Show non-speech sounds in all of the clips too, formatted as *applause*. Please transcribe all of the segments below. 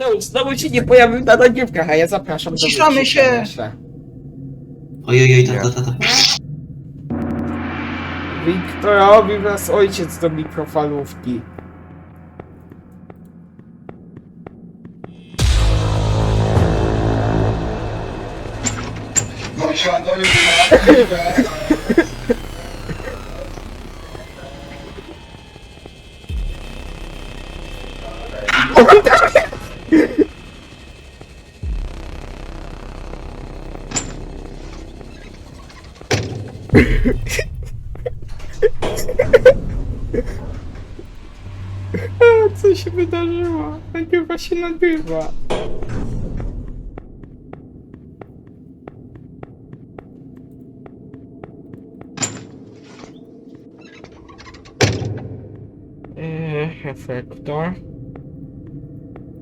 Mateusz, znowu się nie pojawił na nagrywkach, a ja zapraszam do Ciszamy wyciszenia się. myślę. Ojej, ta, ta, ta, ta. Wiktorowi was ojciec do mikrofalówki. No siadaj *laughs* A, co się wydarzyło? Nagrywa się nagrywa. Eee, reflektor.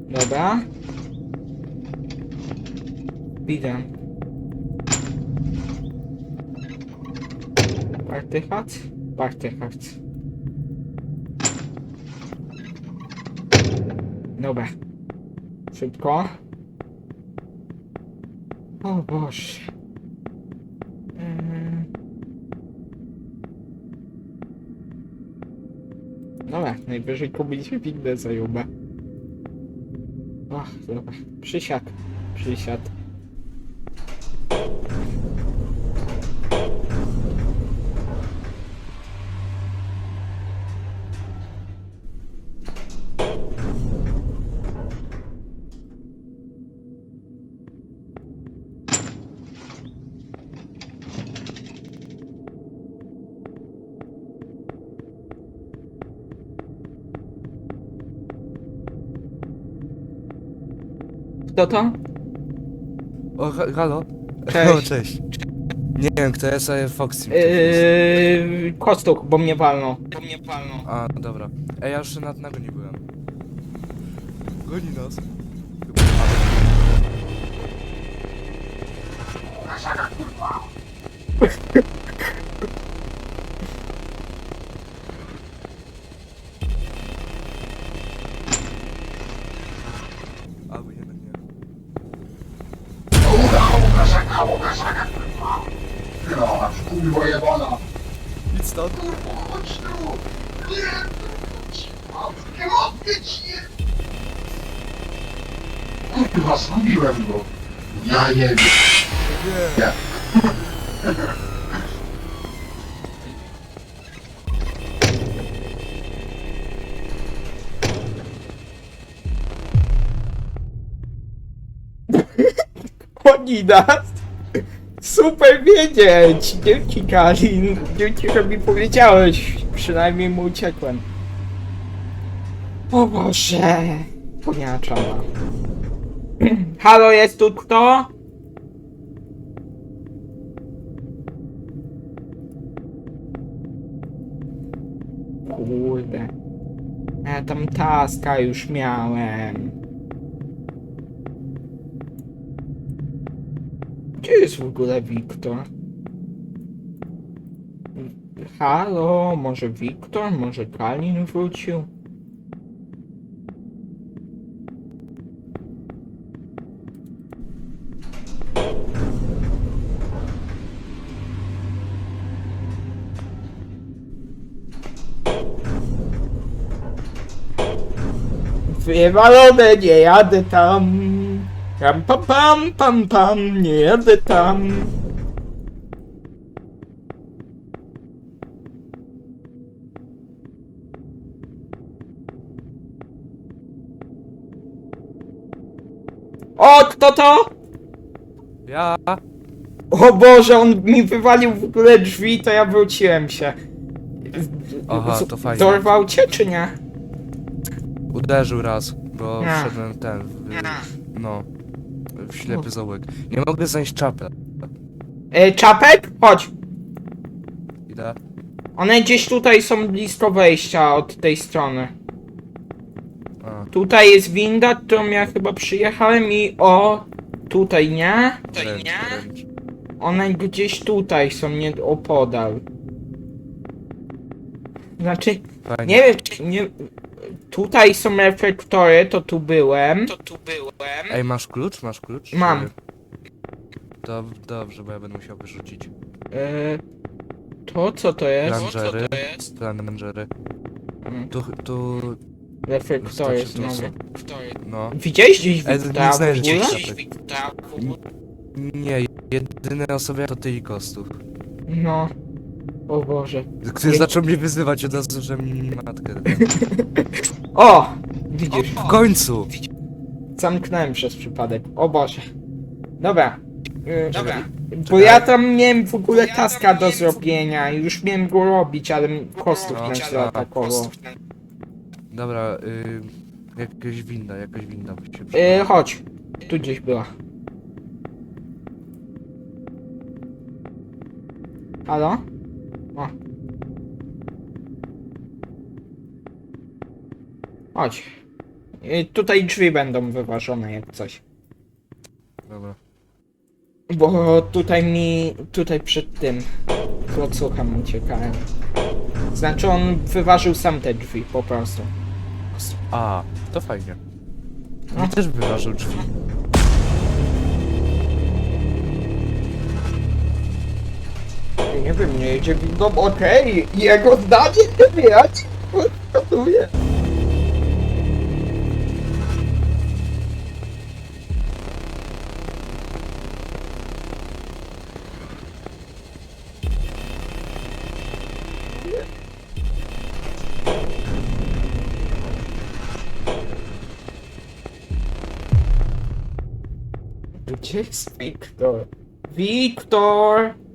Dobra. Widzę. Party hat? Party hat. Dobra. Szybko. O Boże. Eee. Dobra, najwyżej kupić windę zajubę. Ach, dobra. Przysiad. Przysiad. Kto to? O, ha- halo? Cześć. *laughs* O, cześć. Nie wiem, kto jest, ale Foxy. Yy, Kostuk, bo mnie walną. Bo mnie walną. A, dobra. Ej, ja jeszcze na na nie byłem. Goni nas. Łukaszaka, Łukaszaka, kurwa. Ja, kurwa jebana. Idź stąd. Kurwa, chodź tu. Nie, chodź. Matkę, matkę ci nie. Kurwa, zgubiłem go. Ja nie wiem. Nie. Oni nas! Super wiedzieć! Dzięki Kalin, dzięki, że mi powiedziałeś. Przynajmniej mu uciekłem. O Boże! Poniacza. Halo, jest tu kto? Kurde. Ja tam taska już miałem. Gdzie jest w ogóle Wiktor? Halo, może Wiktor? Może Kalin wrócił? Wywalone, nie jadę tam. Ram pam pam pam pam, nie jadę tam. O, kto to? Ja. O Boże, on mi wywalił w ogóle drzwi, to ja wróciłem się. Aha, to fajnie. Dorwał cię, czy nie? Uderzył raz, bo Nie. wszedłem ten. W, no. W ślepy zaułek. Nie mogę zająć czapę. E, czapek? Chodź. Idę. One gdzieś tutaj są blisko wejścia od tej strony. A. Tutaj jest winda, którą ja chyba przyjechałem i o... Tutaj nie? Wręcz, wręcz. One gdzieś tutaj są, nie opodal. Znaczy, Fajnie. nie wiem, czy nie... tutaj są reflektory, to tu byłem. To tu byłem. Ej, masz klucz? Masz klucz? Mam. Dob dobrze, bo ja będę musiał wyrzucić. E, to co to jest? Plangery. Plangery. Mm, Tu, tu, Reflektory Wystarczy tu znowu. no. Widziałeś gdzieś Ej, Wiktora nie w znajdziecie ogóle? tak. Nie, jedyne osoby to ty i Kostów. No. O Boże. Który zaczął mnie wyzywać od razu, że mi matkę. *laughs* O! Widzisz, W końcu! zamknąłem przez przypadek. O Boże. Dobra. Y, Dobra. Bo ja tam miałem w ogóle taska do zrobienia i już miałem go robić, ale kostów No, nas no. zaatakował. Dobra, y, jakaś winda, jakaś winda by się Y, przydała. chodź. Tu gdzieś była. Halo? O. Chodź. Y, tutaj drzwi będą wyważone jak coś. Dobra. Bo tutaj mi, tutaj przed tym klocuchem uciekałem. Znaczy on wyważył sam te drzwi, po prostu. A, to fajnie. No. Mi też wyważył drzwi. Nie wiem, nie jedzie windą, okej, jego zdanie nie wie, ja ci gratuluję. Gdzie jest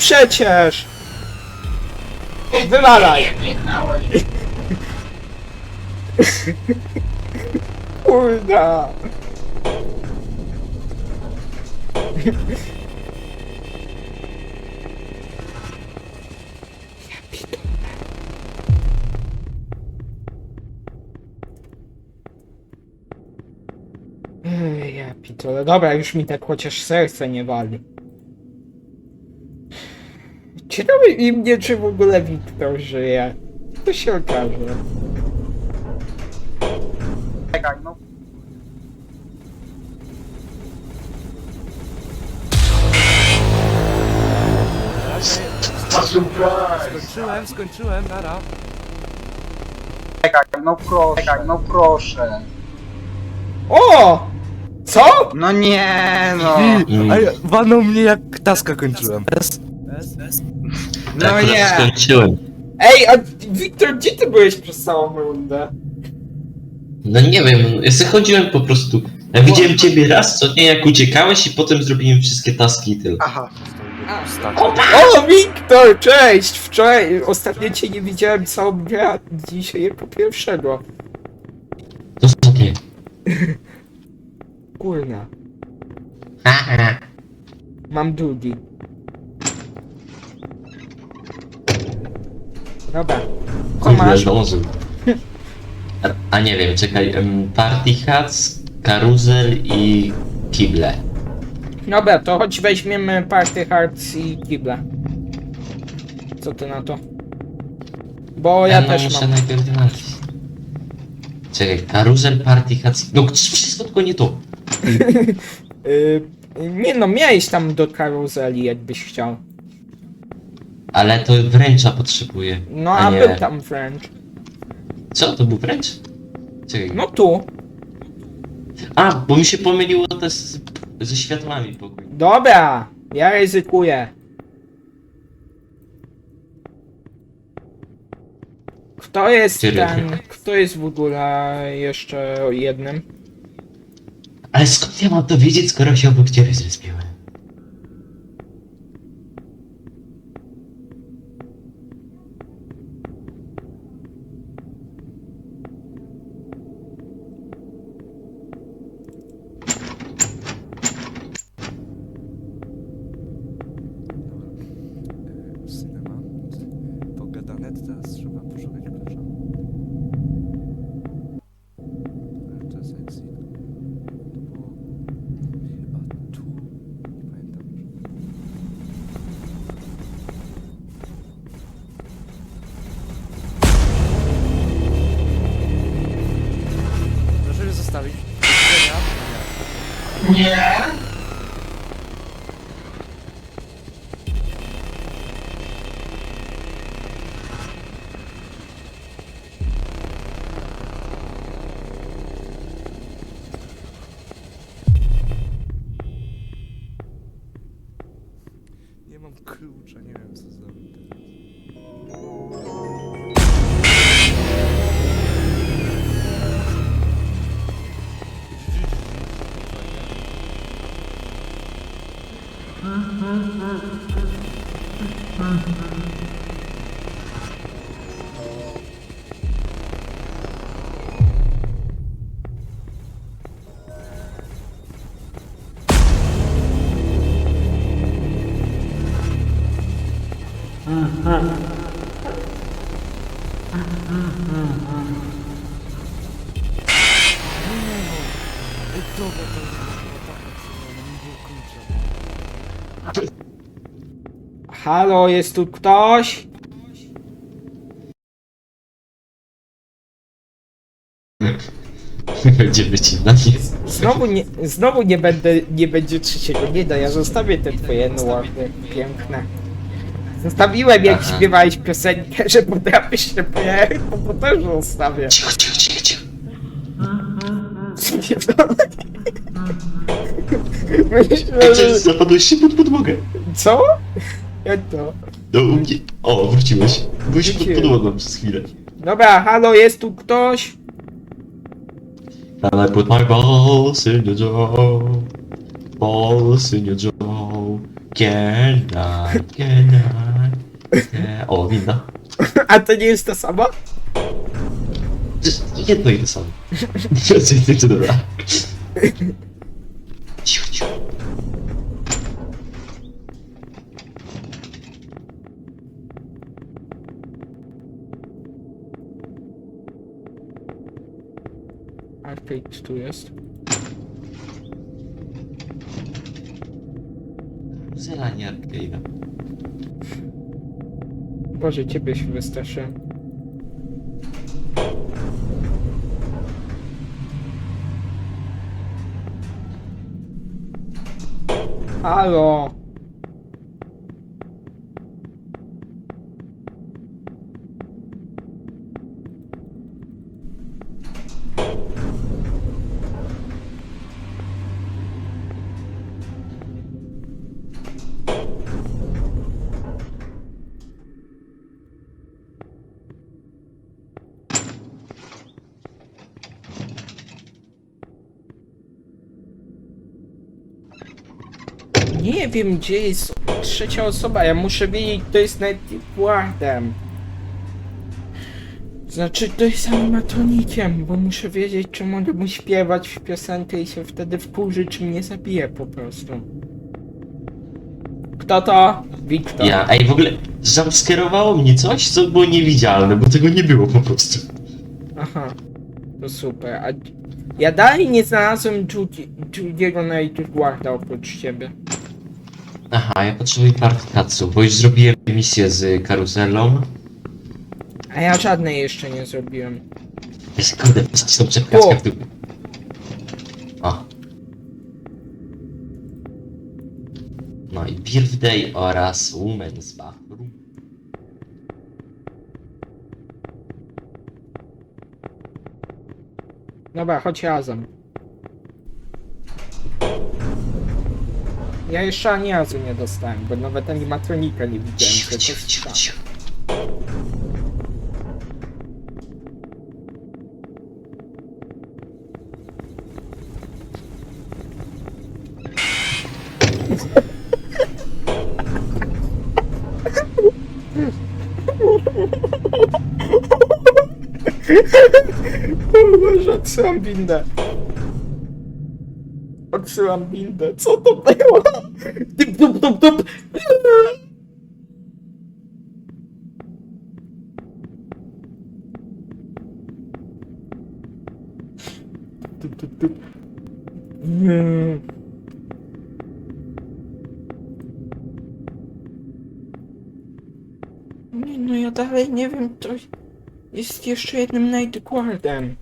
przecież! Wywalaj! Kurda! Ja pitole. Dobra, już mi tak chociaż serce nie wali. Ciekawe i mnie, czy w ogóle Wiktor żyje. To się okaże. Czekaj, no. Skończyłem, skończyłem, nara. Czekaj, no proszę. Czekaj, no proszę. O! Co? No nie, no. A ja, walnął mnie jak taska kończyłem. S. No Akurat nie. skończyłem. Ej, a Wiktor, gdzie ty byłeś przez całą rundę? No nie wiem, ja sobie chodziłem po prostu. Ja widziałem ciebie raz, co nie, jak uciekałeś i potem zrobiłem wszystkie taski i tyle. Aha. Tak. O, Wiktor, cześć! Wczoraj, ostatnio cię nie widziałem całą grę, a dzisiaj jako pierwszego. To sobie. Kurna, mam drugi. Dobra. Co Kurde, masz? zdążył. A, a nie wiem, czekaj, em, Party Hats, karuzel i kible. Dobra, to choć weźmiemy Party Hearts i Kibla. Co ty na to? Bo ja no, też muszę mam. najpierw znaleźć. Czekaj, karuzel, Party Hats, no wszystko tylko nie to. *laughs* Y, nie no, miałeś tam do karuzeli, jakbyś chciał. Ale to wręcza potrzebuję. No, a a nie. był tam wręcz. Co, to był wręcz? Czekaj. No tu. A, bo mi się pomyliło to z, ze światłami pokój. Dobra, ja ryzykuję. Kto jest ten, kto jest w ogóle jeszcze jednym? Ale skąd ja mam to wiedzieć, skoro się obok ciebie zrespiłem? E, Cinema. Pogadane, to trzeba poszukać klucza. Halo, jest tu ktoś? *laughs* Będzie wycinanie. Znowu nie, znowu nie będę, nie będzie trzeciego. Nie da, ja zostawię te twoje nuardy piękne. Zostawiłem jak Aha. śpiewałeś piosenkę, że potrafisz się pojechać, to też zostawię. Cicho, cicho, cicho, cicho. *laughs* Myślę, że... co, zapadłeś się pod podłogę. Co? Jak to? Nie. O, wróciłeś. Byłeś pod Wróciłem. podłogą przez chwilę. Dobra, halo, jest tu ktoś? And I put my balls in the jar. Balls in the jar. Can I, can I? Nie. O, winda. A to nie jest to samo? Jedno i to samo. *laughs* Więcej ty dobra. Arcade tu jest. Zelanie arcade'a. Boże, ciebie się wystraszyłem. Halo! Nie wiem, gdzie jest trzecia osoba. Ja muszę wiedzieć, kto jest Netwardem. Znaczy, to jest animatronikiem, bo muszę wiedzieć, czy mogę mu śpiewać w piosenkę i się wtedy wkurzy, czy mnie zabije po prostu. Kto to? Wiktor. Ja, ej, w ogóle jumpscarowało mnie coś, co było niewidzialne, bo tego nie było po prostu. Aha. To super. A ja dalej nie znalazłem Judy- Judy'ego Nightwarda oprócz ciebie. Aha, ja potrzebuję partykacu, bo już zrobiłem misję z karuzelą. A ja żadnej jeszcze nie zrobiłem. Jest kurde, tą czepkackę w dół. O. No i birthday oraz women's bathroom. Dobra, chodź razem. Ja jeszcze ani razu nie dostałem, bo nawet animatronika nie widziałem, Cicho, cicho, cicho, cicho. Boże, odsyłam bindę. Odsyłam bindę. Co to było? Typ, tup, tup, tup. Tup, tup, tup. Mm. Nie, no ja dalej nie wiem, to jest jeszcze jednym Night Guardem.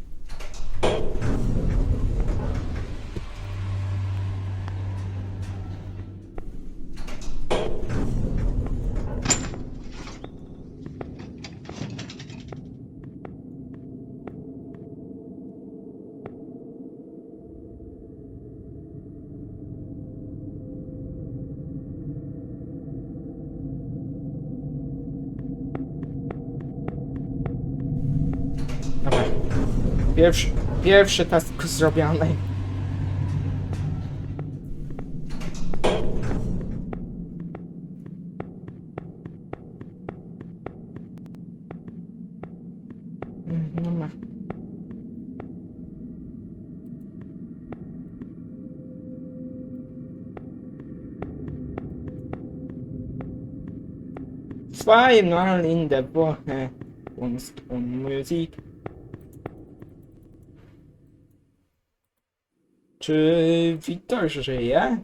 Pierwszy, pierwszy task zrobiony. Mm, No in der Woche Kunst und Musik. Czy Wiktor żyje?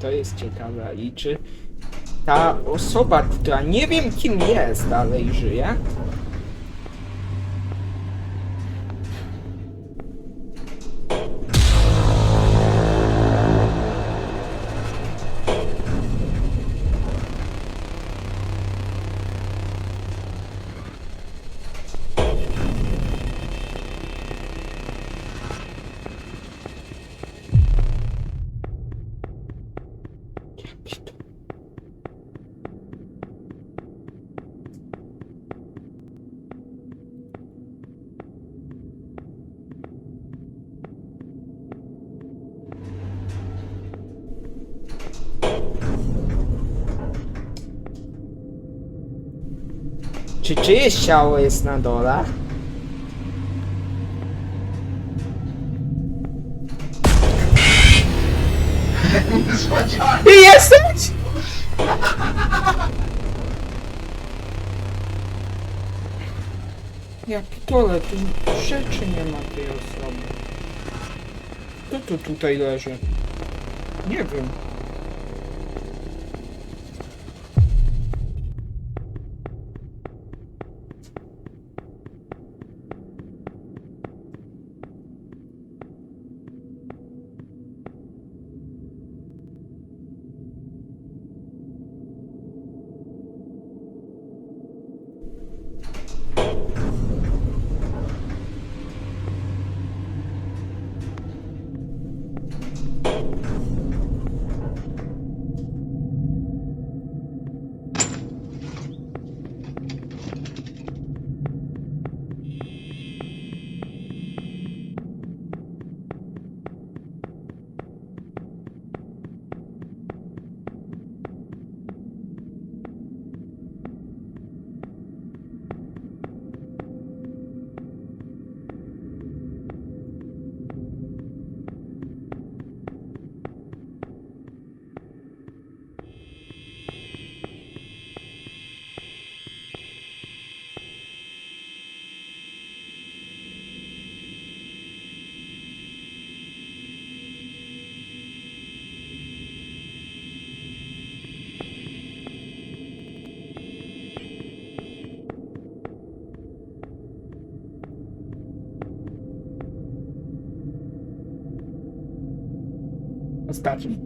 To jest ciekawe. I czy ta osoba, która nie wiem kim jest, dalej żyje? Czy czyjeś ciało jest na dole? Ty jesteś? Ja pitole, tu rzeczy nie ma tej osoby. Kto tu tutaj leży? Nie wiem. Ostatni.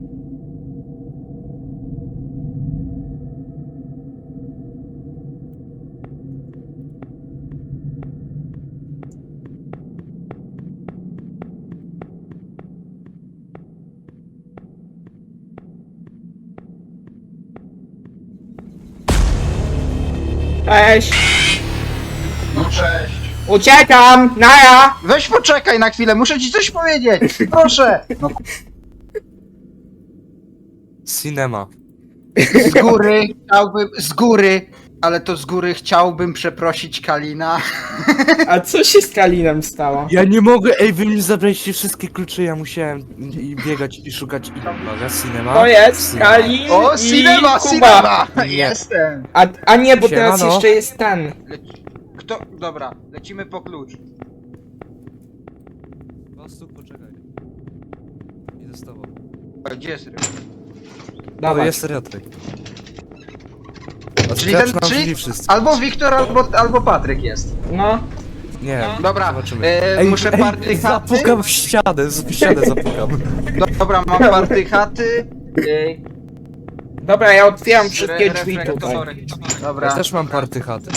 Cześć! No cześć. Uciekam! Naja! Weź poczekaj na chwilę, muszę ci coś powiedzieć. Proszę. No, Cinema. Z góry chciałbym, z góry, ale to z góry chciałbym przeprosić Kalina. A co się z Kalinem stało? Ja nie mogę, ej, wy mi zabraliście wszystkie klucze, ja musiałem i biegać i szukać i... Uwaga, cinema. To jest Cinema. Kalin O, i cinema, Kuba. cinema! Jestem! A, a nie, bo teraz Siemano. jeszcze jest ten. Leci... Kto? Dobra, lecimy po klucz. Po prostu poczekaj. Idę z tobą. Gdzie jest ryb? Dobra, Dawaj. jest Riotrek. Czyli ten, czyli albo Wiktor, albo, albo Patryk jest. No, Nie, Dobra, zobaczymy. e, muszę party chaty. zapukam w ścianę, w ścianę zapukam. Do, *laughs* dobra, mam party chaty. E, dobra, ja otwieram wszystkie drzwi tutaj. reflektory. Ja Dobra. też mam party chaty.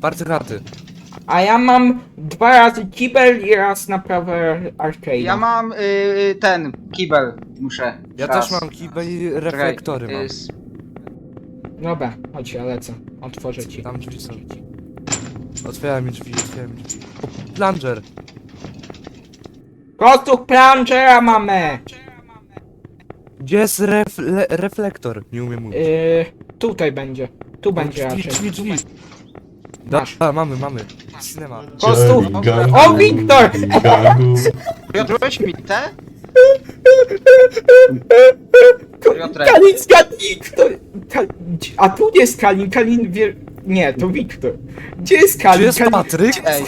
Party chaty. A ja mam dwa razy kibel i raz naprawę arcade. Ja mam y, ten kibel, muszę. Ja Raz. też mam kibel i Czekaj, reflektory mam. y, s- Dobra, chodź, ja lecę. Otworzę ci. Tam drzwi są. Otwieram mi drzwi, otwieram mi drzwi. O, Plunger! Kostuch plungera mamy! Gdzie jest refle reflektor? Nie umiem mówić. Yy, tutaj będzie. Tu będzie drzwi, raczej. drzwi, drzwi. Masz. Da, mamy, mamy. Cinema. Kostuch! Gagu, O, Wiktor! Gagu. Mi te? Piotrek. Kalin zgadnij, kto... Kal... A tu nie jest Kalin, Kalin wie... Nie, to Wiktor. Gdzie jest Kalin? Gdzie jest Kalin... Patryk? Ej,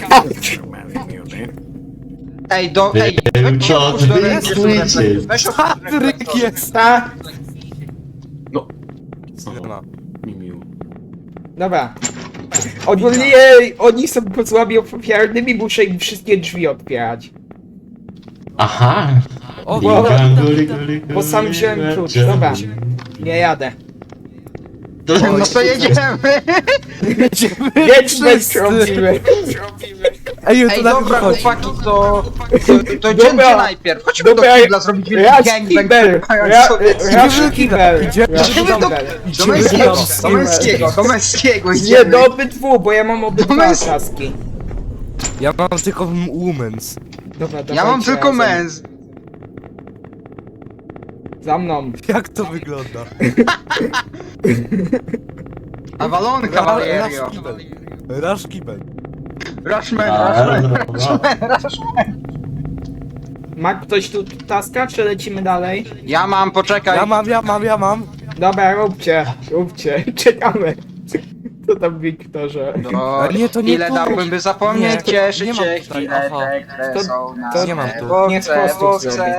ej, do, ej, weź to do zwykły. Weź otwórz Patryk jest! Ta... Cinema. Dobra. Ogólnie oni są pozłami ofiarnymi, muszę im wszystkie drzwi otwierać. Aha. O, Bo- bo sam wziąłem klucz, dobra. Nie jadę. To- No to jedziemy. Jedź bez Wszyscy. robimy. Ej, to Ej, dobra, chłopaki, to... To, Dobra. idziemy najpierw. Chodźmy do Dobra, kibla zrobić wielki Raz gangbang. kibel! przepchając Ra- sobie- Raz kibel! Idziemy Idziemy do, do męskiego, Idziemy do męskiego, do męskiego Nie, idziemy. do obydwu, bo ja mam obydwa taski. Ja mam tylko womens. Dobra, Ja dawajcie mam tylko razem. męs. Za mną. Jak to wygląda? *laughs* Avalon, Cavalerio. kibel. Rasz kibel. Rushman, Rushman. Rushman, Rushman. Ma ktoś tu taska, czy lecimy dalej? Ja mam, poczekaj. Ja mam, ja mam, ja mam. Dobra, róbcie, róbcie, *laughs* czekamy. Co tam Wiktorze? A nie, to nie Ile tu. dałbym, by zapomnieć, Nie, nie mam się tutaj, chwile aha. te, które To- są na to nie mam tu. bo Niech chcę, Kostuk bo zrobi.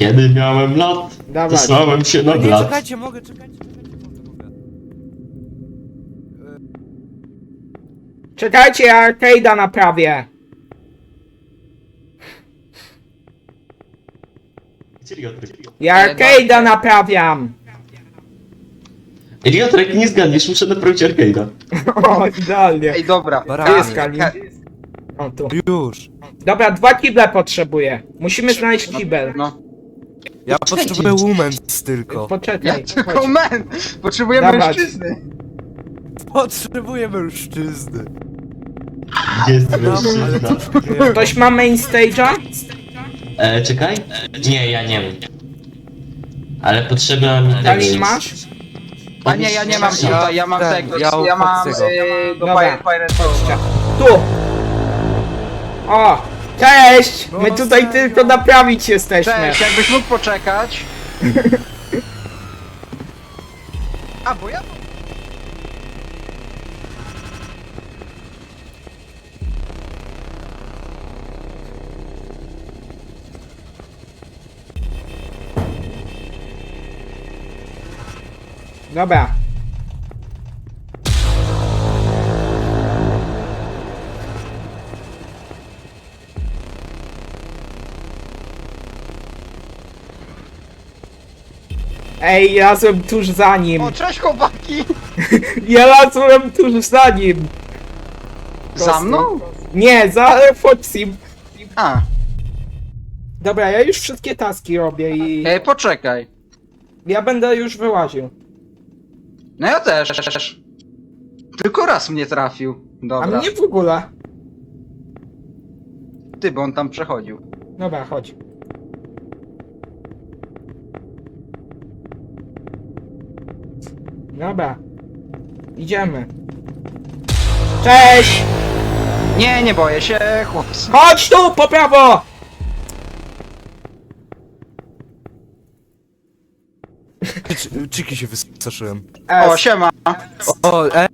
Kiedy miałem lat, Dawaj. wysłałem się na Nie, blat. czekajcie, mogę, czekajcie, czekajcie, mogę, mogę. Czekajcie, ja arcade'a naprawię. Ja Nie, arcade'a naprawiam. Riotrek, nie zgadniesz, muszę naprawić arcade'a. *laughs* O, idealnie. Ej, dobra. Barany. Gdzie jest O, tu. Już. Dobra, dwa kible potrzebuję. Musimy znaleźć kibel. No. Ja potrzebuję womens tylko. Ja Poczekaj, tylko chodź. men. Potrzebuję Dawać. mężczyzny. Potrzebuję mężczyzny. Gdzie jest Mam, mężczyzna? Ktoś ma main stage'a? E, czekaj. Nie, ja nie wiem. Ale potrzeba mi Kalin tego- masz? A nie, ja nie mam Ja- tutaj, ja mam ten, tego, ja ja mam Foxy'ego. y, do Dobra. Tu! O! Cześć! My tutaj tylko naprawić jesteśmy. Cześć, jakbyś mógł poczekać. *laughs* A, bo ja... Dobra. Ej, ja lazłem tuż za nim. O, cześć chłopaki! *laughs* Ja lazłem tuż za nim. Za mną? Nie, za Foxim. A, Dobra, ja już wszystkie taski robię i ej, poczekaj. ja będę już wyłaził. No ja też. Tylko raz mnie trafił. A Dobra. mnie w ogóle. Ty, bo on tam przechodził. Dobra, chodź. Dobra. Idziemy. Cześć! Nie, nie boję się, chłopcy. Chodź tu, po prawo! Czy- Czyki się wystraszyłem. O, S. siema. O, e,